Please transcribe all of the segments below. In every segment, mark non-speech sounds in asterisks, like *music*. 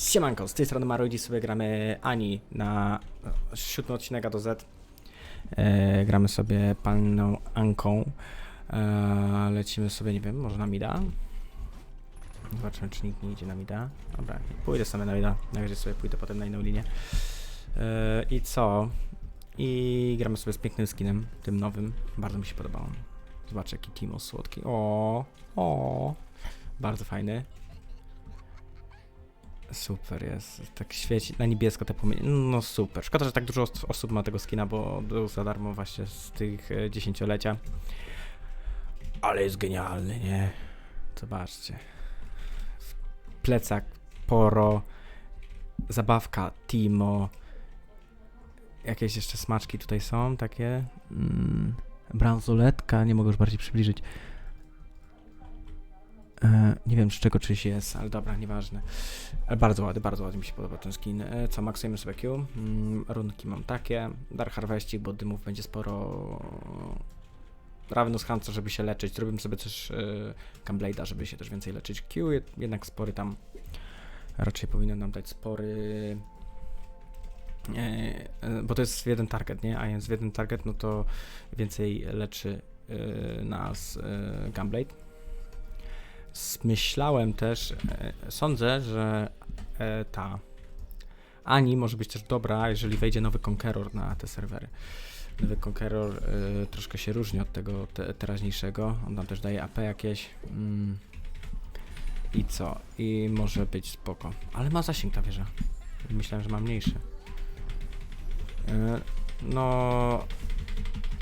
Siemanko, z tej strony Maro, dziś sobie gramy Ani na siódmy odcinek do Z. E, gramy sobie panną Anką. E, lecimy sobie, nie wiem, może na Mida? Zobaczymy, czy nikt nie idzie na Mida. Dobra, pójdę sobie na Mida, na razie sobie pójdę potem na inną linię. E, I co? I gramy sobie z pięknym skinem, tym nowym. Bardzo mi się podobało. Zobacz, jaki Timo słodki. O, o, bardzo fajny. Super jest, tak świeci na niebiesko te płomienie, no super. Szkoda, że tak dużo os- osób ma tego skina, bo był za darmo właśnie z tych e, dziesięciolecia. Ale jest genialny, nie? Zobaczcie. Plecak, poro, zabawka, Timo. Jakieś jeszcze smaczki tutaj są, takie. Mm, bransoletka, nie mogę już bardziej przybliżyć. E, nie wiem z czego czyś jest, ale dobra, nieważne. Ale bardzo ładny, bardzo ładnie mi się podoba ten skin. E, co, maksujemy sobie Q. Mm, runki mam takie. Dark Harvestik, bo dymów będzie sporo. Ravenous Hunter, żeby się leczyć. Zrobimy sobie też e, Gunblade'a, żeby się też więcej leczyć. Q jed- jednak spory tam. Raczej powinien nam dać spory. Bo to jest jeden target, nie? A jest jeden target, no to więcej leczy nas e, Gunblade. Myślałem też, e, sądzę, że e, ta Ani może być też dobra, jeżeli wejdzie nowy Conqueror na te serwery. Nowy Conqueror e, troszkę się różni od tego te, teraźniejszego. On nam też daje AP jakieś. Mm. I co? I może być spoko. Ale ma zasięg ta wieża. Myślałem, że ma mniejszy. No.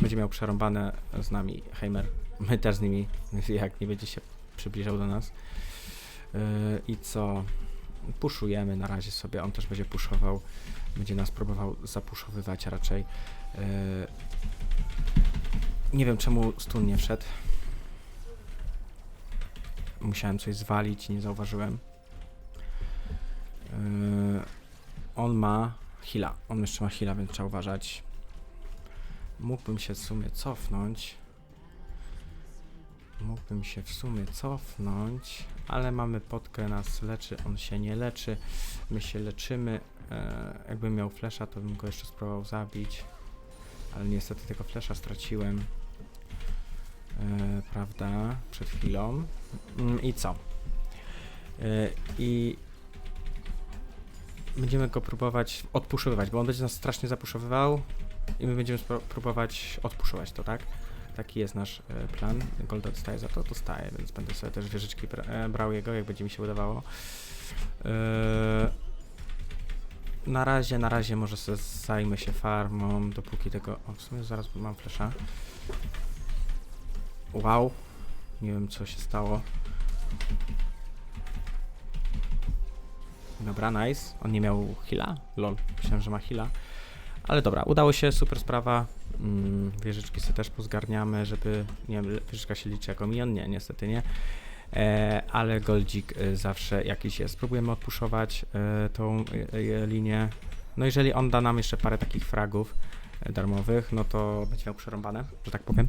Będzie miał przerąbane z nami Heimer. My też z nimi, *laughs* jak nie będzie się przybliżał do nas. Yy, I co? Puszujemy na razie sobie, on też będzie puszował, będzie nas próbował zapuszowywać raczej. Yy, nie wiem czemu stun nie wszedł. Musiałem coś zwalić, nie zauważyłem. Yy, on ma heala, on jeszcze ma heala, więc trzeba uważać. Mógłbym się w sumie cofnąć. Mógłbym się w sumie cofnąć, ale mamy potkę, nas leczy, on się nie leczy, my się leczymy. E, jakbym miał flesza, to bym go jeszcze spróbował zabić, ale niestety tego flesza straciłem. E, prawda, przed chwilą. Mm, I co? E, I będziemy go próbować odpuszowywać, bo on będzie nas strasznie zapuszowywał i my będziemy próbować odpuszować to, tak? Taki jest nasz e, plan. Golda dostaje za to, dostaje, więc będę sobie też wieżyczki e, brał jego, jak będzie mi się udawało. E, na razie, na razie może sobie zajmę się farmą, dopóki tego... O, w sumie zaraz mam flesza. Wow. Nie wiem, co się stało. Dobra, nice. On nie miał heala? Lol, myślałem, że ma heala. Ale dobra, udało się, super sprawa. Mm, wieżyczki sobie też pozgarniamy, żeby, nie wiem, wieżyczka się liczy jako milion? Nie, niestety nie. E, ale goldzik e, zawsze jakiś jest. Spróbujemy odpuszować e, tą linię. No jeżeli on da nam jeszcze parę takich fragów darmowych, no to będzie miał przerąbane, że tak powiem.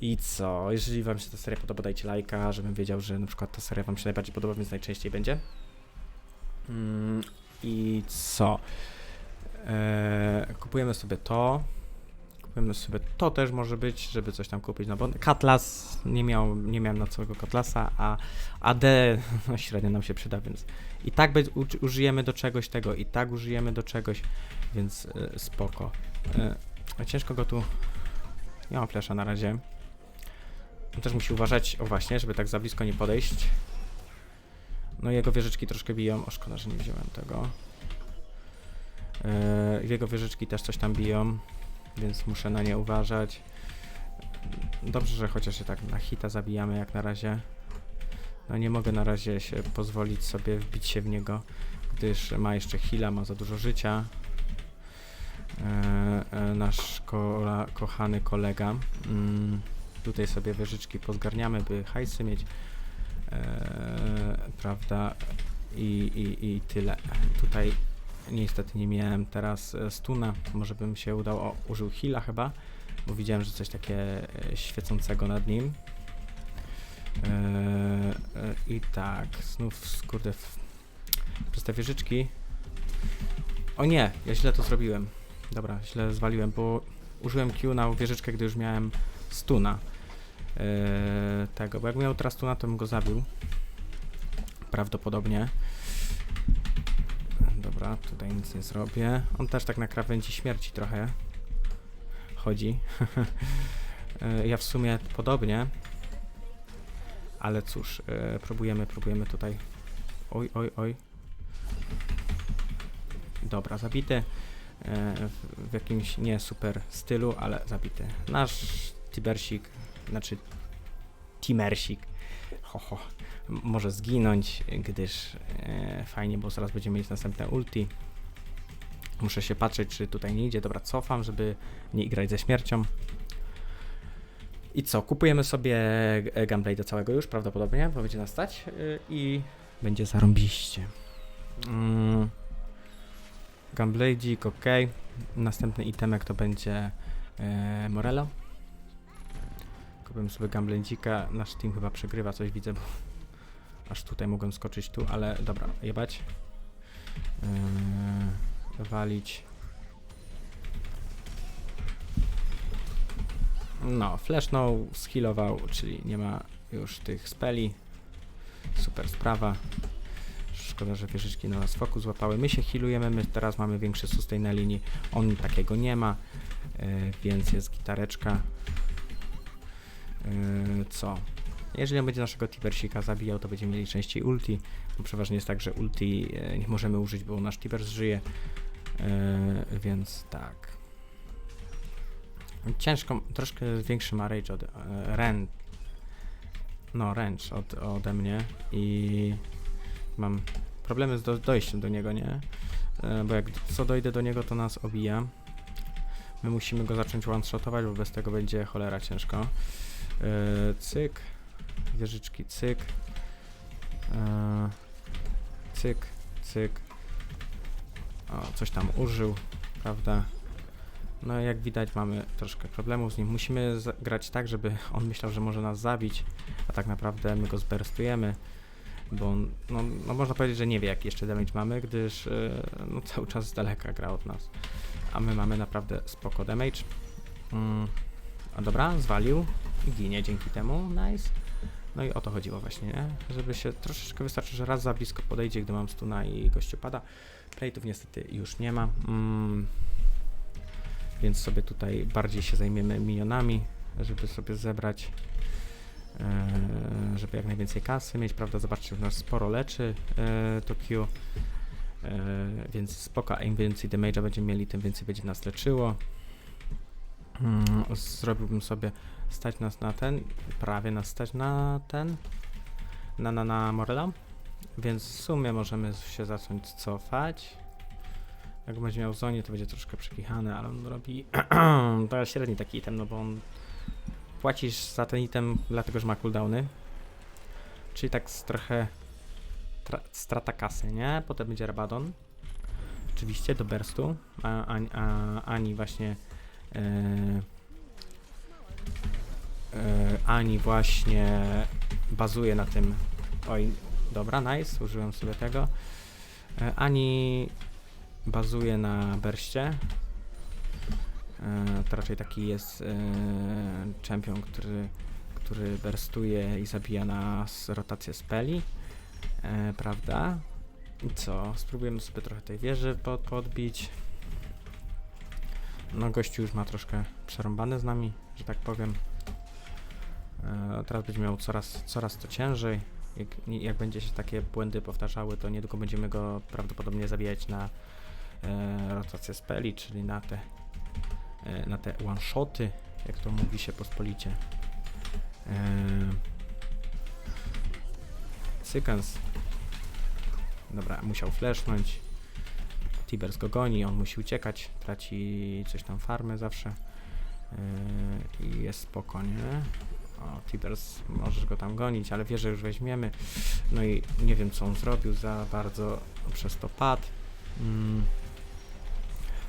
I co? Jeżeli wam się ta seria podoba, dajcie lajka, żebym wiedział, że na przykład ta seria wam się najbardziej podoba, więc najczęściej będzie. Mm, I co? Eee, kupujemy sobie to. Kupujemy sobie to też może być, żeby coś tam kupić. No bo Katlas nie, miał, nie miałem na całego Katlasa, a AD *laughs* no, średnio nam się przyda, więc i tak u, użyjemy do czegoś tego, i tak użyjemy do czegoś, więc e, spoko. E, ciężko go tu. Nie mam flesza na razie. On też musi uważać, o właśnie, żeby tak za blisko nie podejść. No jego wieżyczki troszkę biją. O szkoda, że nie wziąłem tego. Yy, jego wieżyczki też coś tam biją, więc muszę na nie uważać. Dobrze, że chociaż się tak na hita zabijamy jak na razie. No nie mogę na razie się pozwolić sobie wbić się w niego, gdyż ma jeszcze heala, ma za dużo życia. Yy, yy, nasz kola, kochany kolega. Mm, tutaj sobie wieżyczki pozgarniamy, by hajsy mieć. Yy, prawda? I, i, I tyle. Tutaj Niestety nie miałem teraz e, stuna. Może bym się udał. O, użył heala chyba, bo widziałem, że coś takie e, świecącego nad nim. E, I tak, znów kurde. przez te wieżyczki. O nie, ja źle to zrobiłem. Dobra, źle zwaliłem, bo użyłem Q na wieżyczkę, gdy już miałem stuna. Yy, tego, bo jak miał teraz stuna, to bym go zabił. Prawdopodobnie. Dobra, tutaj nic nie zrobię. On też tak na krawędzi śmierci trochę chodzi. Yy, *laughs* ja w sumie podobnie. Ale cóż, yy, próbujemy, próbujemy tutaj. Oj, oj, oj. Dobra, zabity. E, w, w jakimś nie super stylu, ale zabity. Nasz Tibersik, znaczy Timersik, ho, ho, może zginąć, gdyż e, fajnie, bo zaraz będziemy mieć następne ulti. Muszę się patrzeć, czy tutaj nie idzie. Dobra, cofam, żeby nie grać ze śmiercią. I co? Kupujemy sobie e, Gunblade całego już prawdopodobnie, bo będzie nas stać y, i będzie zarąbiście. Mm. Gunblade'ik, ok. Następny itemek to będzie e, Morello. Kupiłem sobie Gunblade'ika. Nasz team chyba przegrywa, coś widzę, bo aż tutaj mogłem skoczyć tu, ale dobra, jebać. E, walić. No, flashnął, skillował, czyli nie ma już tych speli. Super sprawa. Szkoda, że wieżyczki na nas fokus złapały. My się healujemy, my teraz mamy większy sustain na linii. On takiego nie ma, e, więc jest gitareczka. E, co? Jeżeli on będzie naszego Tibersika zabijał, to będziemy mieli częściej ulti. Bo przeważnie jest tak, że ulti e, nie możemy użyć, bo nasz Tibers żyje. E, więc tak. Ciężko, troszkę większy ma rage od e, Ren. No, range od, ode mnie i mam problemy z do, dojściem do niego, nie? E, bo jak co dojdę do niego, to nas obija. My musimy go zacząć one-shotować, bo bez tego będzie cholera ciężko. E, cyk. Wieżyczki, cyk. E, cyk, cyk. O, coś tam użył, prawda? No jak widać mamy troszkę problemów z nim. Musimy grać tak, żeby on myślał, że może nas zabić, a tak naprawdę my go zberstujemy bo on, no, no można powiedzieć, że nie wie jaki jeszcze damage mamy, gdyż e, no, cały czas z daleka gra od nas. A my mamy naprawdę spoko damage. Mm, a dobra, zwalił i ginie dzięki temu, nice. No i o to chodziło właśnie, nie? Żeby się troszeczkę wystarczy, że raz za blisko podejdzie, gdy mam stuna i gościu pada. Plate'ów niestety już nie ma. Mm, więc sobie tutaj bardziej się zajmiemy minionami, żeby sobie zebrać e, żeby jak najwięcej kasy mieć, prawda? Zobaczcie, że nas sporo leczy e, to Q, e, więc spoko, a im więcej damage'a będziemy mieli, tym więcej będzie nas leczyło. Mm, zrobiłbym sobie stać nas na ten, prawie nas stać na ten, na, na, na Morela, więc w sumie możemy się zacząć cofać. Jak będzie miał zonie, to będzie troszkę przekichane, ale on robi *clears throat* to średni taki item, no bo on płacisz za ten item dlatego, że ma cooldowny. Czyli tak z trochę tra- strata kasy, nie? Potem będzie Rabadon. Oczywiście do burstu. A, a, a, Ani właśnie Ani właśnie bazuje na tym. Oj, dobra, nice, użyłem sobie tego. E, Ani bazuje na berście. E, to raczej taki jest e, champion, który, który berstuje i zabija nas rotację speli, e, prawda? Co? Spróbujemy sobie trochę tej wieży pod, podbić. No gościu już ma troszkę przerąbane z nami, że tak powiem. E, teraz będzie miał coraz, coraz to ciężej. Jak, jak będzie się takie błędy powtarzały, to niedługo będziemy go prawdopodobnie zabijać na e, rotację speli, czyli na te e, na te one-shoty, jak to mówi się pospolicie. E. Dobra, musiał flashnąć. Tibers go goni, on musi uciekać, traci coś tam farmę zawsze. E, I jest spokojnie. O, Tibers, możesz go tam gonić, ale wie, że już weźmiemy. No i nie wiem, co on zrobił za bardzo przez to padł. Mm.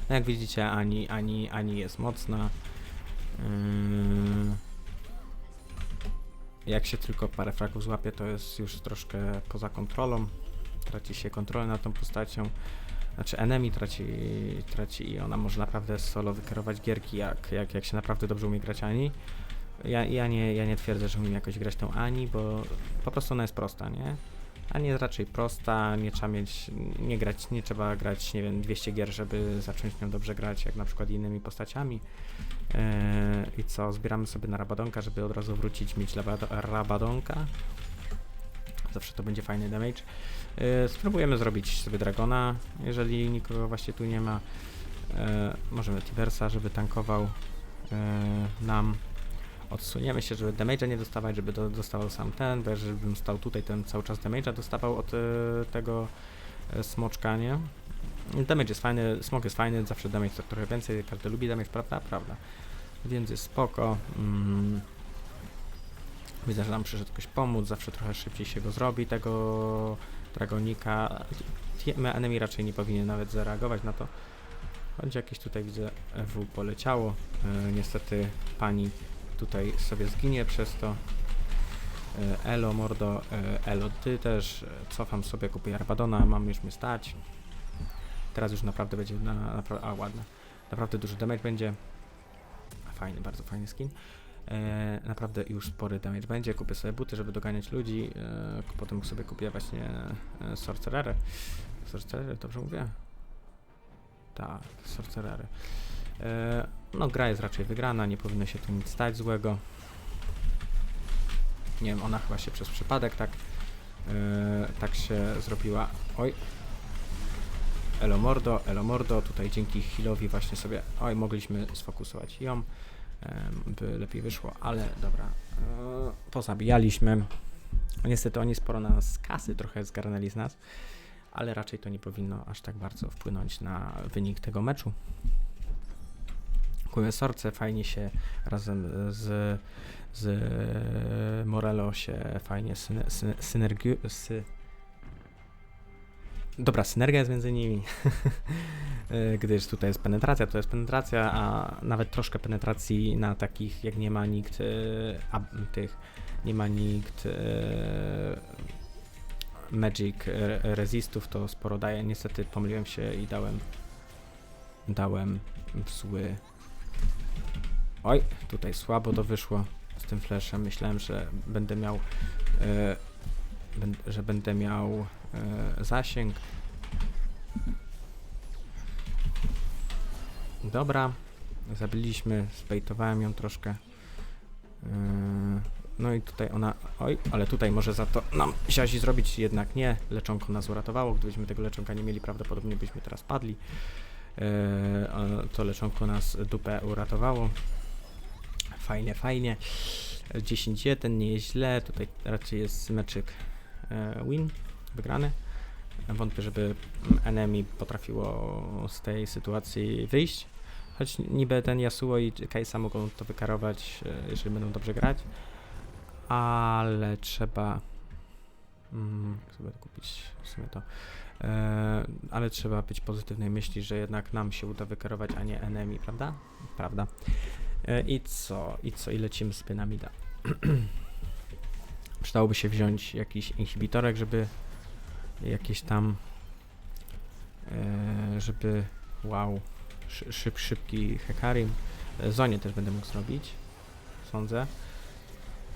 No jak widzicie, ani, ani, ani jest mocna. Yy, Jak się tylko parę fragów złapie, to jest już troszkę poza kontrolą. traci się kontrolę nad tą postacią. Znaczy enemy traci, traci i ona może naprawdę solo wykierować gierki, jak, jak, jak się naprawdę dobrze umie grać Ani. Ja, ja, nie, ja nie twierdzę, że umiem jakoś grać tą Ani, bo po prostu ona jest prosta, nie? Ani jest raczej prosta, nie trzeba mieć, nie grać, nie trzeba grać, nie wiem, 200 gier, żeby zacząć nią dobrze grać, jak na przykład innymi postaciami. Eee, I co, zbieramy sobie na Rabadonka, żeby od razu wrócić, mieć Rabadonka. Zawsze to będzie fajny damage. Eee, spróbujemy zrobić sobie Dragona, jeżeli nikogo właśnie tu nie ma. Eee, możemy Tibersa, żeby tankował eee, nam. Odsuniemy się, żeby damage'a nie dostawać, żeby do, dostawał sam ten, bo jeżeli bym stał tutaj, ten cały czas damage'a dostawał od e, tego e, smoczka, nie? Damage jest fajny, smok jest fajny, zawsze damage to trochę więcej, każdy lubi damage, prawda? Prawda. Więc jest spoko. Mm. Widzę, że nam przyszedł ktoś pomóc, zawsze trochę szybciej się go zrobi, tego dragonika. Enemy raczej nie powinien nawet zareagować na to. Choć jakieś tutaj widzę W poleciało. E, niestety pani tutaj sobie zginie przez to. E, Elo, mordo, e, Elo, ty też. E, Cofam sobie, kupuję Arbadona, mam już mnie stać. Teraz już naprawdę będzie na, napra- a ładne. Naprawdę duży damage będzie. Fajny, bardzo fajny skin. E, naprawdę już spory damage będzie. Kupię sobie buty, żeby doganiać ludzi. E, potem sobie kupię właśnie e, Sorcererę. Sorcererę, dobrze mówię? Tak, Sorcererę. E, no gra jest raczej wygrana, nie powinno się tu nic stać złego. Nie wiem, ona chyba się przez przypadek tak tak się zrobiła. Oj. Elo Mordo, Elo Mordo, tutaj dzięki healowi właśnie sobie, oj, mogliśmy sfokusować ją, by lepiej wyszło, ale dobra, e, pozabijaliśmy. Niestety oni sporo nas kasy trochę zgarnęli z nas, ale raczej to nie powinno aż tak bardzo wpłynąć na wynik tego meczu. Sorce, fajnie się razem z, z Morello się fajnie syne, sy, synergiu, sy, Dobra, synergia jest między nimi, *laughs* gdyż tutaj jest penetracja, to jest penetracja, a nawet troszkę penetracji na takich, jak nie ma nikt y, a, tych, nie ma nikt y, magic re- resistów, to sporo daje. Niestety pomyliłem się i dałem dałem w zły Oj, tutaj słabo to wyszło z tym flashem. Myślałem, że będę miał, e, że będę miał e, zasięg. Dobra, zabiliśmy, zbejtowałem ją troszkę. E, no i tutaj ona, oj, ale tutaj może za to nam siazi zrobić, jednak nie. Leczonko nas uratowało, gdybyśmy tego leczonka nie mieli, prawdopodobnie byśmy teraz padli. E, to leczonko nas dupę uratowało. Fajnie, fajnie. 10-1, nie jest źle. Tutaj raczej jest meczyk e, win, wygrany. Wątpię, żeby enemy potrafiło z tej sytuacji wyjść. Choć niby ten Yasuo i Kaisa mogą to wykarować, e, jeżeli będą dobrze grać. Ale trzeba... Mm, sobie kupić w sumie to. E, ale trzeba być pozytywnej myśli, że jednak nam się uda wykarować, a nie enemy, prawda? Prawda. E, I co? I co? I lecimy z pyramida. *clears throat* Przydałoby się wziąć jakiś inhibitorek, żeby jakieś tam e, żeby wow szy, szyb, szybki hekarim E, zonie też będę mógł zrobić sądzę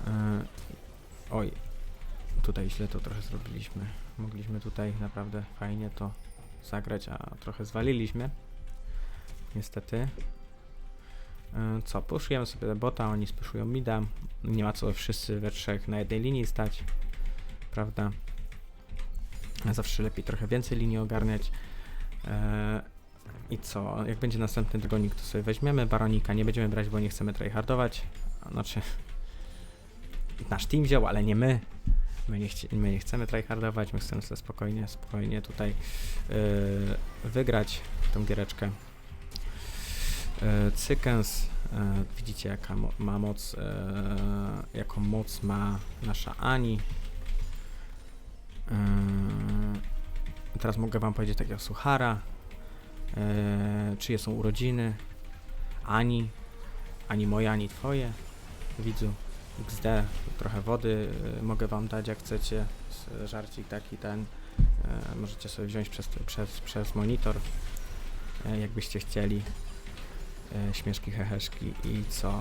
e, oj tutaj źle to trochę zrobiliśmy mogliśmy tutaj naprawdę fajnie to zagrać, a trochę zwaliliśmy niestety Co, puszujemy sobie bota, oni spuszują mida. Nie ma co wszyscy we trzech na jednej linii stać. Prawda? Zawsze lepiej trochę więcej linii ogarniać. E, I co? Jak będzie następny dragonik, to sobie weźmiemy. Baronika nie będziemy brać, bo nie chcemy tryhardować. Znaczy, nasz team wziął, ale nie my. My nie, chci- my nie chcemy tryhardować, my chcemy sobie spokojnie, spokojnie tutaj e, wygrać tą giereczkę. E, Cykens, e, widzicie jaka mo ma moc, e, jaką moc ma nasza Ani. E, teraz mogę wam powiedzieć takiego suchara, e, czyje są urodziny, Ani, ani moje, ani twoje, widzu, XD, trochę wody e, mogę wam dać jak chcecie, żarcik taki ten, możecie sobie wziąć przez, przez, przez monitor, jakbyście chcieli. Śmieszki, heheszki i co?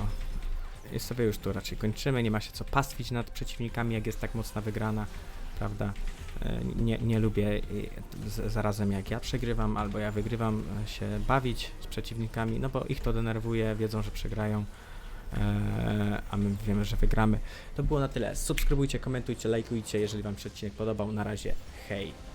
I sobie już tu raczej kończymy. Nie ma się co pastwić nad przeciwnikami, jak jest tak mocna wygrana, prawda? E, Nie, nie lubię e, zarazem jak ja przegrywam albo ja wygrywam e, się bawić z przeciwnikami, no bo ich to denerwuje, wiedzą, że przegrają, a my wiemy, że wygramy. To było na tyle. Subskrybujcie, komentujcie, lajkujcie, jeżeli Wam się odcinek podobał. Na razie, hej!